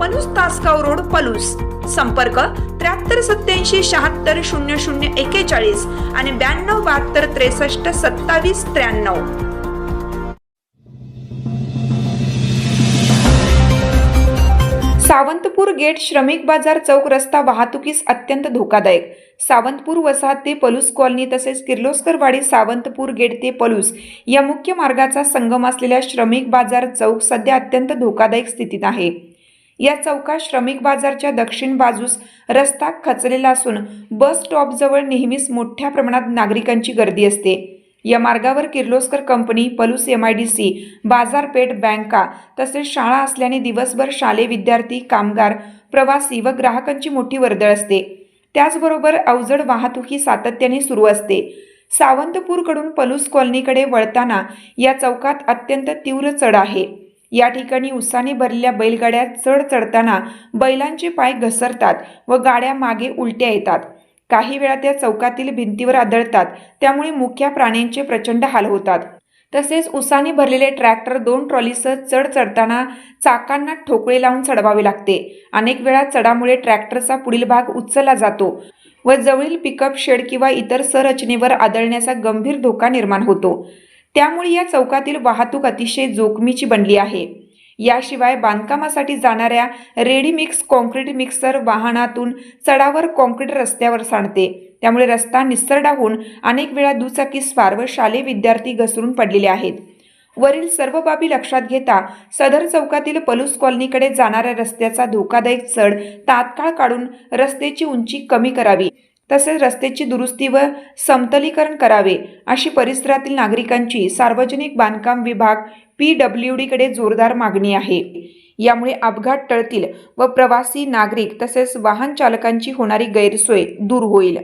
Palus Tasgaon road Palus. संपर्क त्र्याहत्तर सत्याऐंशी शहात्तर शून्य शून्य एकेचाळीस आणि ब्याण्णव बहात्तर त्रेसष्ट सत्तावीस त्र्याण्णव. सावंतपूर गेट श्रमिक बाजार चौक रस्ता वाहतुकीस अत्यंत धोकादायक. सावंतपूर वसाहत ते पलूस कॉलनी तसेच किर्लोस्करवाडी सावंतपूर गेट ते पलूस या मुख्य मार्गाचा संगम असलेल्या श्रमिक बाजार चौक सध्या अत्यंत धोकादायक स्थितीत आहे. या चौकात श्रमिक बाजारच्या दक्षिण बाजूस रस्ता खचलेला असून बस स्टॉपजवळ नेहमीच मोठ्या प्रमाणात नागरिकांची गर्दी असते. या मार्गावर Kirloskar company Palus M I D C बाजारपेठ बँका तसेच शाळा असल्याने दिवसभर शालेय विद्यार्थी कामगार प्रवासी व ग्राहकांची मोठी वर्दळ असते. त्याचबरोबर अवजड वाहतुकी सातत्याने सुरू असते. सावंतपूरकडून पलूस कॉलनीकडे वळताना या चौकात अत्यंत तीव्र चढ आहे. या ठिकाणी उसाने भरलेल्या बैलगाड्या चढ चढताना बैलांचे पाय घसरतात व गाड्या मागे उलट्या येतात. काही वेळा त्या चौकातील भिंतीवर आदळतात त्यामुळे मुख्या प्राण्यांचे प्रचंड हाल होतात. तसेच उसाने भरलेले ट्रॅक्टर दोन ट्रॉलीसह चढ चढताना चाकांना ठोकळे लावून चढवावे लागते. अनेक वेळा चढामुळे ट्रॅक्टरचा पुढील भाग उचलला जातो व जवळील पिकअप शेड किंवा इतर संरचनेवर आदळण्याचा गंभीर धोका निर्माण होतो. त्यामुळे या चौकातील वाहतूक अतिशय जोखमीची बनली आहे. याशिवाय बांधकामासाठी जाणाऱ्या रेडीमिक्स कॉन्क्रीट मिक्सर वाहनातून चढावर कॉन्क्रीट रस्त्यावर सांडते. त्यामुळे रस्ता निसरडा होऊन अनेक वेळा दुचाकी स्वार व शालेय विद्यार्थी घसरून पडलेले आहेत. वरील सर्व बाबी लक्षात घेता सदर चौकातील पलूस कॉलनीकडे जाणाऱ्या रस्त्याचा धोकादायक चढ तात्काळ काढून रस्त्याची उंची कमी करावी. तसेच रस्त्याची दुरुस्ती व समतलीकरण करावे अशी परिसरातील नागरिकांची सार्वजनिक बांधकाम विभाग पी डब्ल्यू डीकडे जोरदार मागणी आहे. यामुळे अपघात टळतील व प्रवासी नागरिक तसेच वाहन चालकांची होणारी गैरसोय दूर होईल.